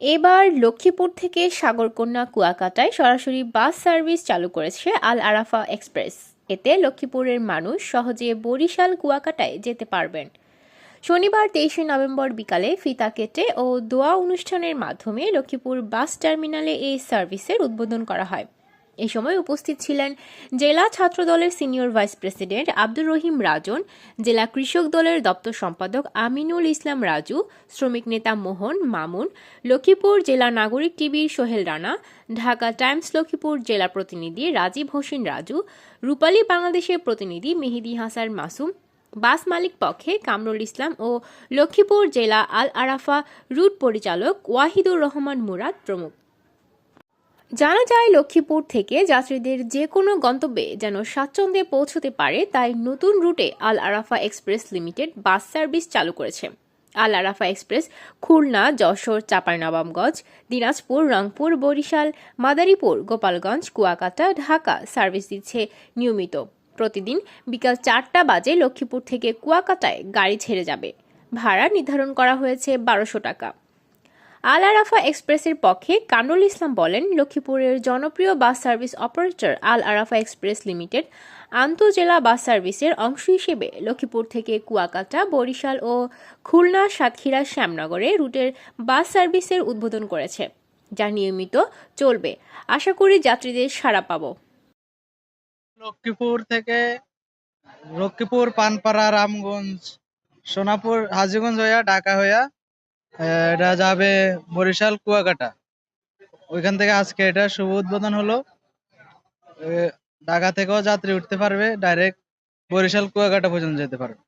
এবার লক্ষ্মীপুর থেকে সাগরকন্যা কুয়াকাটায় সরাসরি বাস সার্ভিস চালু করেছে আল আরাফা এক্সপ্রেস। এতে লক্ষ্মীপুরের মানুষ সহজে বরিশাল কুয়াকাটায় যেতে পারবেন। শনিবার তেইশে নভেম্বর বিকালে ফিতা কেটে ও দোয়া অনুষ্ঠানের মাধ্যমে লক্ষ্মীপুর বাস টার্মিনালে এই সার্ভিসের উদ্বোধন করা হয়। এ সময় উপস্থিত ছিলেন জেলা ছাত্রদলের senior vice president Abdur Rahim Rajan, জেলা কৃষক দলের দপ্তর সম্পাদক আমিনুল ইসলাম রাজু, শ্রমিক নেতা মোহন মামুন, লক্ষ্মীপুর জেলা নাগরিক টিভির সোহেল রানা, ঢাকা টাইমস লক্ষ্মীপুর জেলা প্রতিনিধি রাজীব হোসেন রাজু, রূপালী বাংলাদেশের প্রতিনিধি মেহেদি হাসান মাসুম, বাস মালিক পক্ষে কামরুল ইসলাম ও লক্ষ্মীপুর জেলা আল আরাফা রুট পরিচালক ওয়াহিদুর রহমান মুরাদ প্রমুখ। জানা যায় লক্ষ্মীপুর থেকে যাত্রীদের যে কোনো গন্তব্যে যেন স্বাচ্ছন্দ্যে পৌঁছতে পারে, তাই নতুন রুটে Al Arafa express limited bus service চালু করেছে। আল আরাফা এক্সপ্রেস, খুলনা, যশোর, চাঁপাইনবাবগঞ্জ, দিনাজপুর, রংপুর, বরিশাল, মাদারীপুর, গোপালগঞ্জ, কুয়াকাটা, ঢাকা সার্ভিস দিচ্ছে নিয়মিত। প্রতিদিন বিকাল চারটা বাজে লক্ষ্মীপুর থেকে কুয়াকাটায় গাড়ি ছেড়ে যাবে। ভাড়া নির্ধারণ করা হয়েছে বারোশো টাকা। আল আরাফা এক্সপ্রেসের পক্ষে কামরুল ইসলাম বলেন, লক্ষ্মীপুরের জনপ্রিয় bus service operator Al Arafa express limited আন্তঃজেলা bus সার্ভিসের অংশ হিসেবে লক্ষ্মীপুর থেকে কুয়াকাটা, বরিশাল ও খুলনা, সাতক্ষীরা, শ্যামনগরে রুটের বাস সার্ভিসের উদ্বোধন করেছে, যা নিয়মিত চলবে। আশা করি যাত্রীদের সাড়া পাবো। লক্ষ্মীপুর থেকে লক্ষ্মীপুর, পানপাড়া, রামগঞ্জ, সোনাপুর, হাজিগঞ্জ হইয়া ঢাকা হইয়া এটা যাবে বরিশাল, কুয়াকাটা। ওইখান থেকে আজকে এটা শুভ উদ্বোধন হলো। ঢাকা থেকেও যাত্রী উঠতে পারবে, ডাইরেক্ট বরিশাল, কুয়াকাটা পর্যন্ত যেতে পারবে।